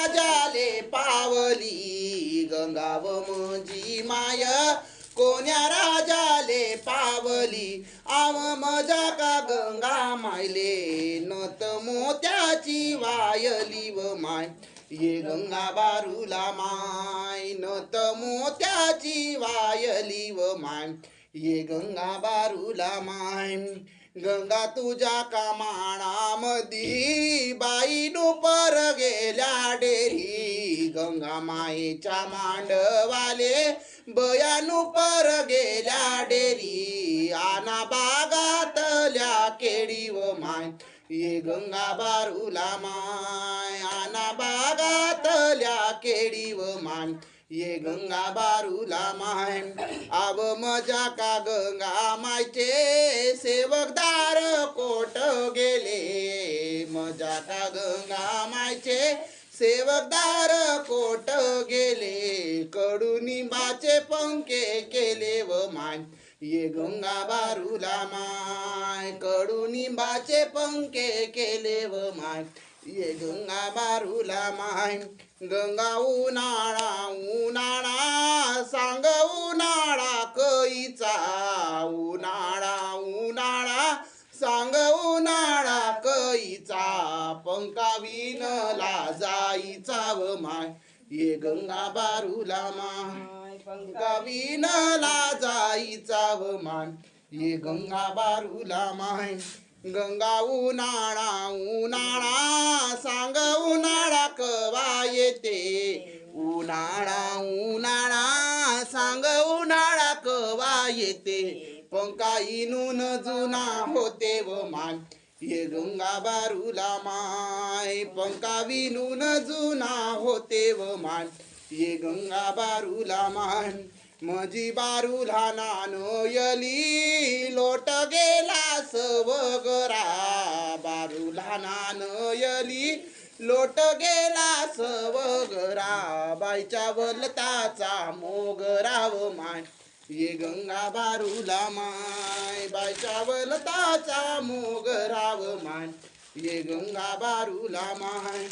राजाले पावली गंगाव मजी माय. कोण्या राजाले पावली? आव मजा का गंगा मायले? नत मोत्याची वायली व माय. ये गंगा बारूला माय नत मोत्याची वायली व माय. ये गंगा बारूला माय. गंगा तुझ्या कामाणामधी बाई पर गेल्या डेरी. गंगा मायेच्या मांडवाले बयानु पर गेल्या डेरी. आना बागातल्या केळी व माय ये गंगा बारूला माय. आना बागातल्या केळी व माय ये गंगा बारूला माय आव मजा का गंगा मायचे. सेवकदार कोट गेले. मजा का गंगा मायचे. सेवकदार कोट गेले. कडुनिंबाचे पंखे केले व माय. ये गंगा बारूला माय. कडुनिंबाचे पंखे केले व माय. ये गंगा बारूला माय गंगा उन्हाळा उन्हाळा सांग उन्हाळा कईचा उन्हाळा उन्हाळा सांग उन्हाळा कईचा पंका विनला जाईचा व माय ये गंगा बारूला माय पंका विनला जाईचा व माय ये गंगा बारूला माय गंगा उन्हाळा उन्हाळा सांग उन्हाळा कवा येते? उन्हाळा उन्हाळा सांग उन्हाळा कवा येते? पंका इनून जुना होते व मान ये गंगा बारूला माय. पंका विनून जुना होते व मान ये गंगा बारूला मान. मजी बारूला नानयली लोट गेला सवगरा. बारूला नानयली लोट गेला सवगरा. बाईच्या वलताचा मोगराव माय. ये गंगा बारूला माय. बाईच्या वलताचा मोगराव माय. ये गंगा बारूला माय.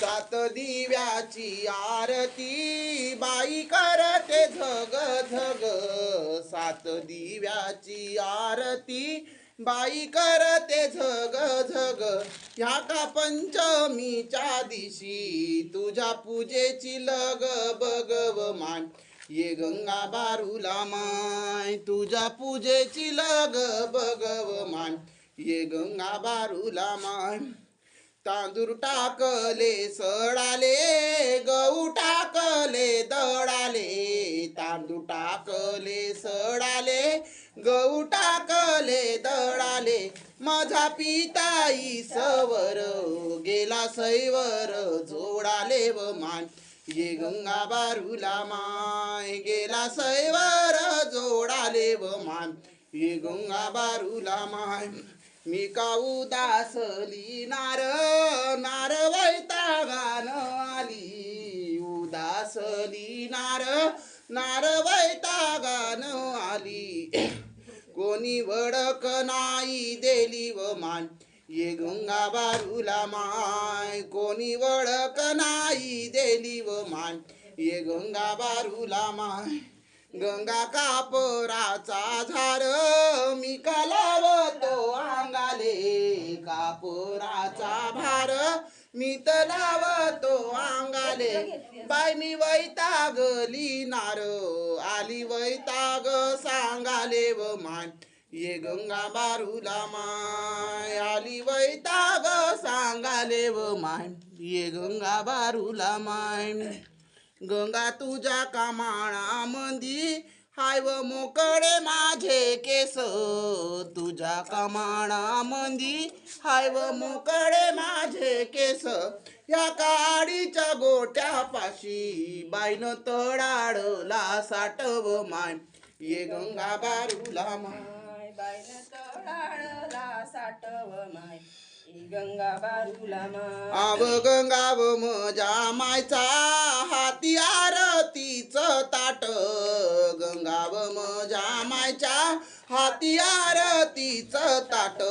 सात दिव्याची आरती बाई करते झग झग. सात दिव्याची आरती बाई करते झग झग. ह्या का पंचमीच्या दिशी तुझ्या पूजेची लग बगव मान ये गंगा बारूला माय तुझ्या पूजेची लग बगव मान ये गंगा बारूला माय. तांदूर टाकले सडाले गहू टाकले दडाले तांदूर टाकले सडाले गहू टाकले दडाले माझा पिताई सवर गेला सैवर जोडाले व मान. ये गंगा बारूला माय गेला सैवर जोडाले व मान. ये गंगा बारूला माय मी का उदासली नार नार वैतागान आली. उदासली नार नार वैतागान आली. कोणी वडक नाही देली व मान. ये गंगा बारूला माय. कोणी वडक नाही देली व मान. ये गंगा बारूला माय. गंगा कापराचा झार मी का लावतो अंगाले. कापराचा भार मी तर लावतो अंगाले. बाय मी वैतागली नार आली वैताग सांगाले व मान. ये गंगा बारूला माय आली वैताग सांगाले व माय ये गंगा बारूला माय. गंगा तुझ्या कामाळा मंदी हाय व मोकळे माझे केस तुझ्या कमाणा मंदी हाय व मोकळे माझे केस या काडीच्या गोट्यापाशी बाईन तडाडला साठव माय. ये गंगा बारूला माय. तळाळला साठव माय. गंगा बारूला आव गंगाव मजा मायचा हाती आरतीच ताट. गंगाव मजा मायच्या हाती आरतीच ताट.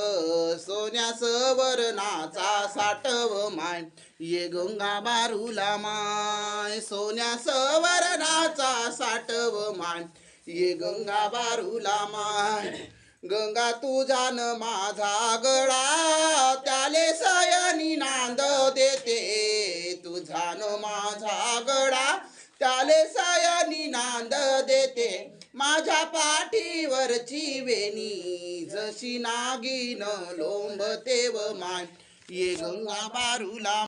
सोन्या सवर्णाचा साठव माय. ये गंगा बारूला माय. सोन्या सवर्णाचा साठव माय. ये गंगा बारूला माय. गंगा तुझान माझा गळा त्याले सयनी नांद देते. तुझान माझा गळा त्याले सयनी नांद देते. माझ्या पाठीवरची वेणी जशी नागिन लोंबते व माय. ये गंगा बारूला